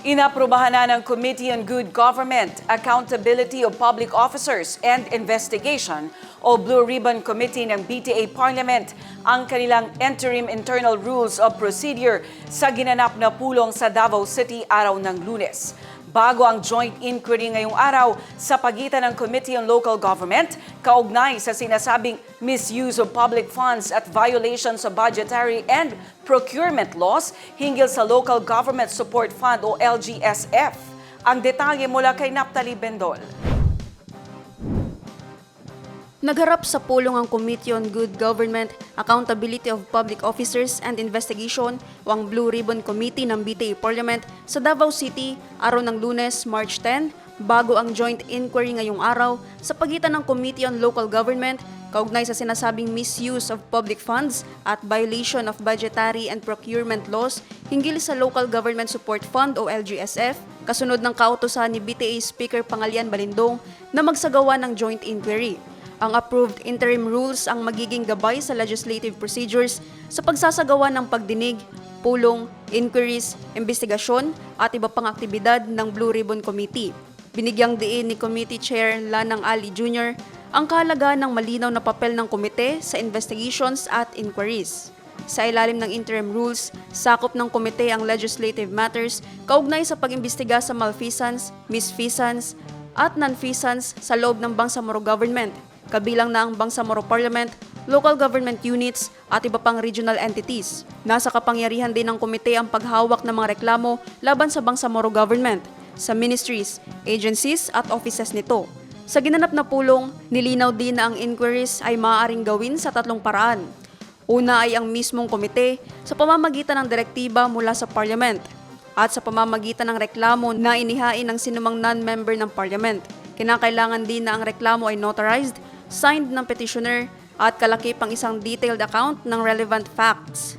Inaprubahan na ng Committee on Good Government, Accountability of Public Officers and Investigation o Blue Ribbon Committee ng BTA Parliament ang kanilang Interim Internal Rules of Procedure sa ginanap na pulong sa Davao City araw ng lunes. Bago ang joint inquiry ngayong araw sa pagitan ng Committee on Local Government, kaugnay sa sinasabing misuse of public funds at violations of budgetary and procurement laws hinggil sa Local Government Support Fund o LGSF. Ang detalye mula kay Naptali Bendol. Nagharap sa pulong ang Committee on Good Government, Accountability of Public Officers and Investigation o ang Blue Ribbon Committee ng BTA Parliament sa Davao City araw ng lunes, March 10, bago ang joint inquiry ngayong araw sa pagitan ng Committee on Local Government kaugnay sa sinasabing misuse of public funds at violation of budgetary and procurement laws hinggil sa Local Government Support Fund o LGSF kasunod ng kautosan ni BTA Speaker Pangalian Balindong na magsagawa ng joint inquiry. Ang approved interim rules ang magiging gabay sa legislative procedures sa pagsasagawa ng pagdinig, pulong, inquiries, investigasyon at iba pang aktibidad ng Blue Ribbon Committee. Binigyang diin ni Committee Chair Lanang Ali Jr. ang kahalagaan ng malinaw na papel ng komite sa investigations at inquiries. Sa ilalim ng interim rules, sakop ng komite ang legislative matters kaugnay sa pag-imbestiga sa malfeasance, misfeasance, at non-feasance sa loob ng Bangsamoro Government, kabilang na ang Bangsamoro Parliament, local government units at iba pang regional entities. Nasa kapangyarihan din ng komite ang paghawak ng mga reklamo laban sa Bangsamoro Government, sa ministries, agencies at offices nito. Sa ginanap na pulong, nilinaw din na ang inquiries ay maaaring gawin sa tatlong paraan. Una ay ang mismong komite sa pamamagitan ng direktiba mula sa Parliament at sa pamamagitan ng reklamo na inihain ng sinumang non-member ng Parliament. Kinakailangan din na ang reklamo ay notarized, signed ng petitioner at kalakip ang isang detailed account ng relevant facts.